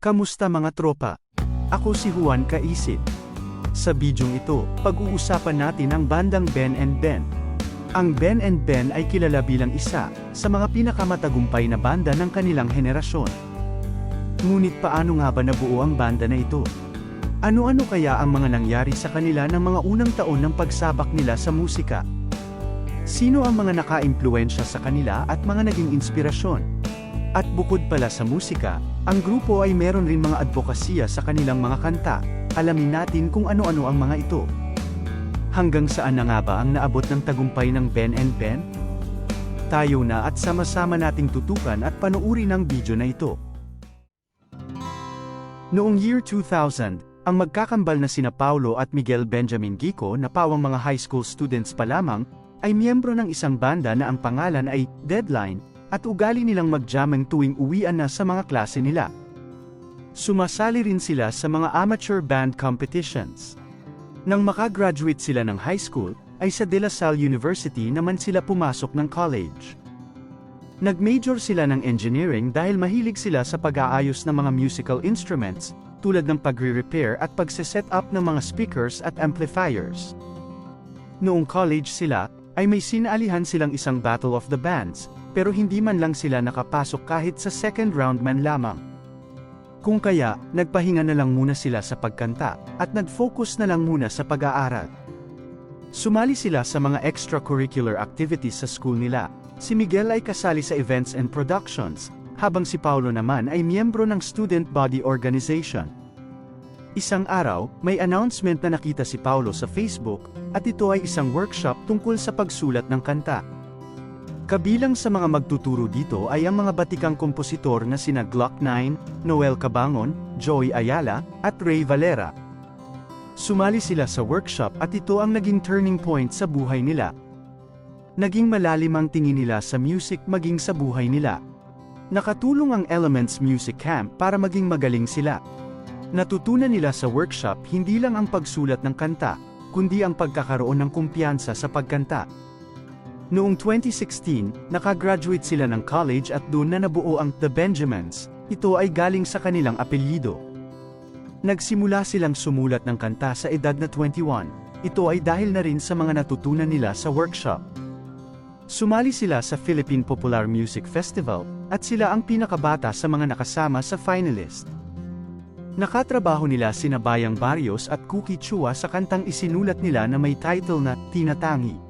Kamusta mga tropa? Ako si Juan Kaisit. Sa bidyong ito, pag-uusapan natin ang bandang Ben and Ben. Ang Ben and Ben ay kilala bilang isa sa mga pinakamatagumpay na banda ng kanilang henerasyon. Ngunit paano nga ba nabuo ang banda na ito? Ano-ano kaya ang mga nangyari sa kanila ng mga unang taon ng pagsabak nila sa musika? Sino ang mga naka-impluensya sa kanila at mga naging inspirasyon? At bukod pala sa musika, ang grupo ay meron rin mga advokasya sa kanilang mga kanta. Alamin natin kung ano-ano ang mga ito. Hanggang saan na nga ba ang naabot ng tagumpay ng Ben and Ben? Tayo na at sama-sama nating tutukan at panuuri ng video na ito. Noong year 2000, ang magkakambal na sina Paulo at Miguel Benjamin Gico na pawang mga high school students pa lamang, ay miyembro ng isang banda na ang pangalan ay Deadline, at ugali nilang mag-jamming tuwing uwian na sa mga klase nila. Sumasali rin sila sa mga amateur band competitions. Nang makagraduate sila ng high school, ay sa De La Salle University naman sila pumasok ng college. Nag-major sila ng engineering dahil mahilig sila sa pag-aayos ng mga musical instruments, tulad ng pagre-repair at pagse-set up ng mga speakers at amplifiers. Noong college sila, ay may sinalihan silang isang Battle of the Bands, pero hindi man lang sila nakapasok kahit sa second round man lamang. Kung kaya, nagpahinga na lang muna sila sa pagkanta, at nag-focus na lang muna sa pag-aaral. Sumali sila sa mga extracurricular activities sa school nila. Si Miguel ay kasali sa events and productions, habang si Paulo naman ay miyembro ng student body organization. Isang araw, may announcement na nakita si Paulo sa Facebook, at ito ay isang workshop tungkol sa pagsulat ng kanta. Kabilang sa mga magtuturo dito ay ang mga batikang kompositor na sina Glock 9, Noel Cabangon, Joy Ayala, at Ray Valera. Sumali sila sa workshop at ito ang naging turning point sa buhay nila. Naging malalim ang tingin nila sa music maging sa buhay nila. Nakatulong ang Elements Music Camp para maging magaling sila. Natutunan nila sa workshop hindi lang ang pagsulat ng kanta, kundi ang pagkakaroon ng kumpiyansa sa pagkanta. Noong 2016, nakagraduate sila ng college at doon na nabuo ang The Benjamins. Ito ay galing sa kanilang apelyido. Nagsimula silang sumulat ng kanta sa edad na 21. Ito ay dahil na rin sa mga natutunan nila sa workshop. Sumali sila sa Philippine Popular Music Festival, at sila ang pinakabata sa mga nakasama sa finalist. Nakatrabaho nila sina Bayang Barrios at Cookie Chua sa kantang isinulat nila na may title na Tinatangi.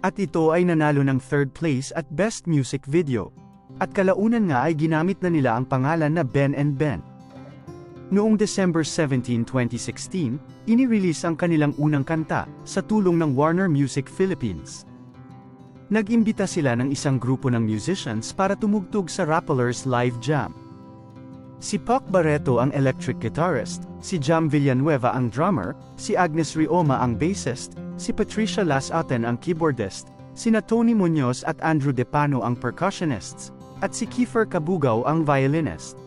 At ito ay nanalo ng third place at best music video. At kalaunan nga ay ginamit na nila ang pangalan na Ben and Ben. Noong December 17, 2016, inirelease ang kanilang unang kanta, sa tulong ng Warner Music Philippines. Nag-imbita sila ng isang grupo ng musicians para tumugtog sa Rappelers Live Jam. Si Pac Barreto ang electric guitarist, si Jam Villanueva ang drummer, si Agnes Rioma ang bassist, si Patricia Las Aten ang keyboardist, sina Tony Munoz at Andrew Depano ang percussionists, at si Kiefer Kabugaw ang violinist.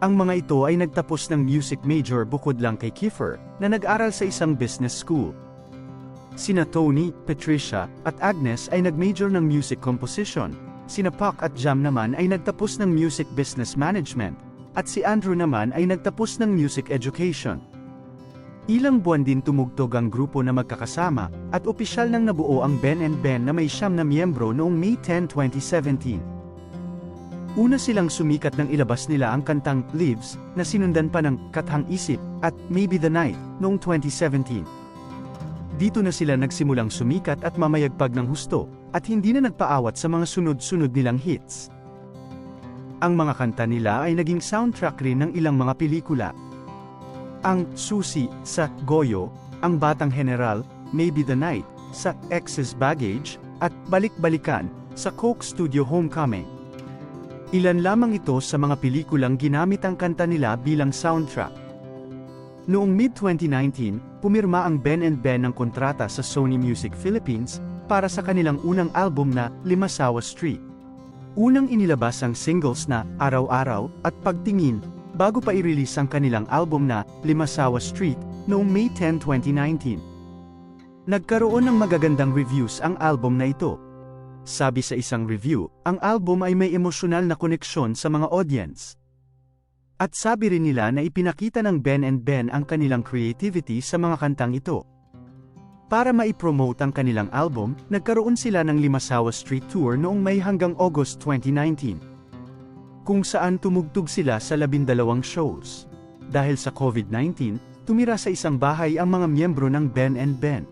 Ang mga ito ay nagtapos ng music major bukod lang kay Kiefer, na nag-aral sa isang business school. Sina Tony, Patricia, at Agnes ay nag-major ng music composition, sina Pac at Jam naman ay nagtapos ng music business management, at si Andrew naman ay nagtapos ng music education. Ilang buwan din tumugtog ang grupo na magkakasama, at opisyal nang nabuo ang Ben and Ben na may siyam na miyembro noong May 10, 2017. Una silang sumikat nang ilabas nila ang kantang Leaves, na sinundan pa ng Kathang Isip, at Maybe the Night, noong 2017. Dito na sila nagsimulang sumikat at mamayagpag ng husto, at hindi na nagpaawat sa mga sunod-sunod nilang hits. Ang mga kanta nila ay naging soundtrack rin ng ilang mga pelikula, ang Susi sa Goyo, ang Batang General, Maybe the Night, sa Excess Baggage, at Balik-Balikan, sa Coke Studio Homecoming. Ilan lamang ito sa mga pelikulang ginamit ang kanta nila bilang soundtrack. Noong mid-2019, pumirma ang Ben and Ben ng kontrata sa Sony Music Philippines para sa kanilang unang album na Limasawa Street. Unang inilabas ang singles na Araw-Araw at Pagtingin bago pa i-release ang kanilang album na Limasawa Street noong May 10, 2019. Nagkaroon ng magagandang reviews ang album na ito. Sabi sa isang review, ang album ay may emosyonal na koneksyon sa mga audience. At sabi rin nila na ipinakita ng Ben and Ben ang kanilang creativity sa mga kantang ito. Para maipromote ang kanilang album, nagkaroon sila ng Limasawa Street Tour noong May hanggang August 2019. Kung saan tumugtog sila sa labindalawang shows. Dahil sa COVID-19, tumira sa isang bahay ang mga miyembro ng Ben and Ben.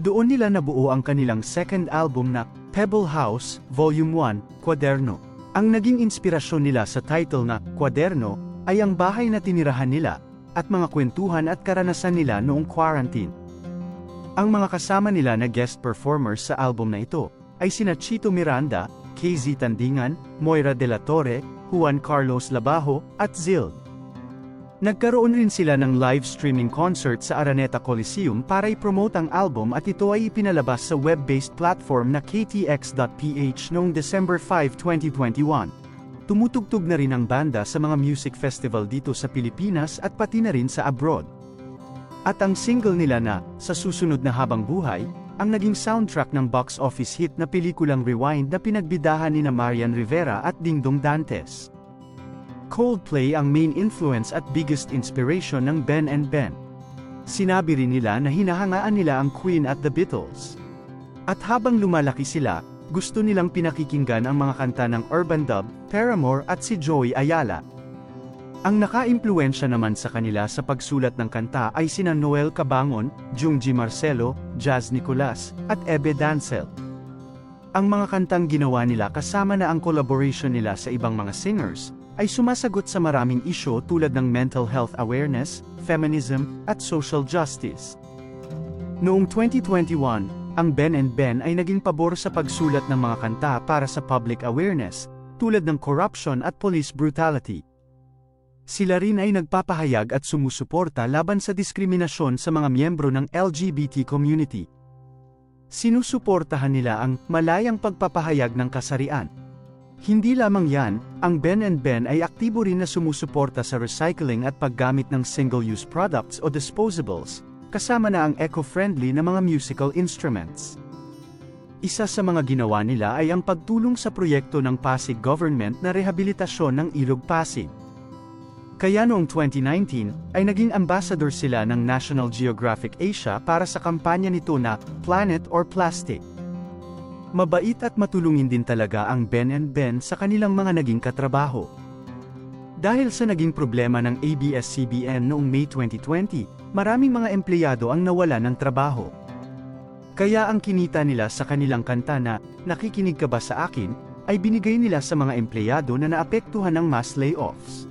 Doon nila nabuo ang kanilang second album na Pebble House, Volume 1, Kwaderno. Ang naging inspirasyon nila sa title na Kwaderno ay ang bahay na tinirahan nila at mga kwentuhan at karanasan nila noong quarantine. Ang mga kasama nila na guest performers sa album na ito ay sina Chito Miranda, KZ Tandingan, Moira De La Torre, Juan Carlos Labajo, at Zil. Nagkaroon rin sila ng live streaming concert sa Araneta Coliseum para i-promote ang album at ito ay ipinalabas sa web-based platform na ktx.ph noong December 5, 2021. Tumutugtog na rin ang banda sa mga music festival dito sa Pilipinas at pati na rin sa abroad. At ang single nila na, Sa Susunod na Habang Buhay, ang naging soundtrack ng box office hit na pelikulang Rewind na pinagbidahan ni na Marian Rivera at Dingdong Dantes. Coldplay ang main influence at biggest inspiration ng Ben and Ben. Sinabi rin nila na hinahangaan nila ang Queen at the Beatles. At habang lumalaki sila, gusto nilang pinakikinggan ang mga kanta ng Urban Dub, Paramore at si Joey Ayala. Ang naka-impluensya naman sa kanila sa pagsulat ng kanta ay sina Noel Cabangon, Jungji Marcelo, Jazz Nicolas, at Ebe Dancel. Ang mga kantang ginawa nila kasama na ang collaboration nila sa ibang mga singers, ay sumasagot sa maraming isyo tulad ng mental health awareness, feminism, at social justice. Noong 2021, ang Ben and Ben ay naging pabor sa pagsulat ng mga kanta para sa public awareness, tulad ng corruption at police brutality. Sila rin ay nagpapahayag at sumusuporta laban sa diskriminasyon sa mga miyembro ng LGBT community. Sinusuportahan nila ang malayang pagpapahayag ng kasarian. Hindi lamang yan, ang Ben and Ben ay aktibo rin na sumusuporta sa recycling at paggamit ng single-use products o disposables, kasama na ang eco-friendly na mga musical instruments. Isa sa mga ginawa nila ay ang pagtulong sa proyekto ng Pasig Government na rehabilitasyon ng Ilog Pasig. Kaya noong 2019, ay naging ambassador sila ng National Geographic Asia para sa kampanya nito na Planet or Plastic. Mabait at matulungin din talaga ang Ben and Ben sa kanilang mga naging katrabaho. Dahil sa naging problema ng ABS-CBN noong May 2020, maraming mga empleyado ang nawala ng trabaho. Kaya ang kinita nila sa kanilang kanta na, Nakikinig ka ba sa akin, ay binigay nila sa mga empleyado na naapektuhan ng mass layoffs.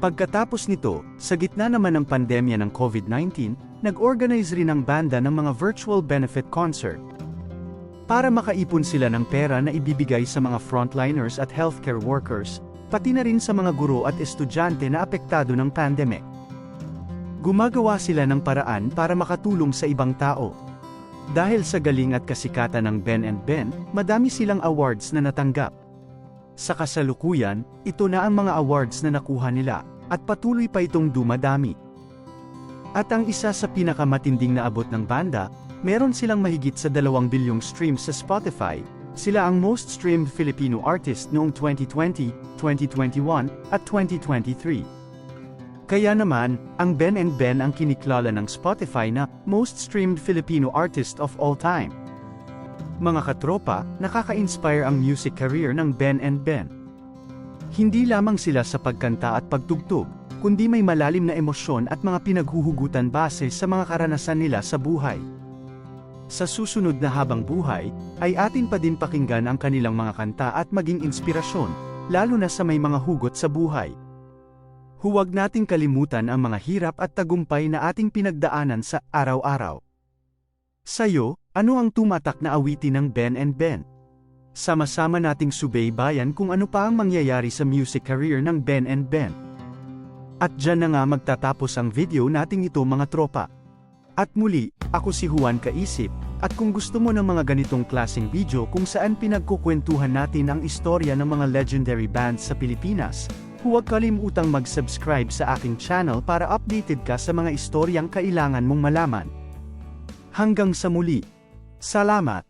Pagkatapos nito, sa gitna naman ng pandemya ng COVID-19, nag-organize rin ang banda ng mga virtual benefit concert, para makaipon sila ng pera na ibibigay sa mga frontliners at healthcare workers, pati na rin sa mga guro at estudyante na apektado ng pandemic. Gumagawa sila ng paraan para makatulong sa ibang tao. Dahil sa galing at kasikatan ng Ben and Ben, madami silang awards na natanggap. Sa kasalukuyan, ito na ang mga awards na nakuha nila, at patuloy pa itong dumadami. At ang isa sa pinakamatinding na abot ng banda, meron silang mahigit sa 2 bilyong streams sa Spotify, sila ang most streamed Filipino artist noong 2020, 2021, at 2023. Kaya naman, ang Ben and Ben ang kiniklala ng Spotify na most streamed Filipino artist of all time. Mga katropa, nakaka-inspire ang music career ng Ben and Ben. Hindi lamang sila sa pagkanta at pagtugtog, kundi may malalim na emosyon at mga pinaghuhugutan base sa mga karanasan nila sa buhay. Sa susunod na habang buhay, ay atin pa din pakinggan ang kanilang mga kanta at maging inspirasyon, lalo na sa may mga hugot sa buhay. Huwag nating kalimutan ang mga hirap at tagumpay na ating pinagdaanan sa araw-araw. Sa'yo, ano ang tumatak na awitin ng Ben and Ben? Sama-sama nating subaybayan kung ano pa ang mangyayari sa music career ng Ben and Ben. At dyan na nga magtatapos ang video nating ito mga tropa. At muli, ako si Juan Kaisip, at kung gusto mo ng mga ganitong klaseng video kung saan pinagkukwentuhan natin ang istorya ng mga legendary bands sa Pilipinas, huwag kalimutang mag-subscribe sa aking channel para updated ka sa mga istoryang kailangan mong malaman. Hanggang sa muli. Salamat!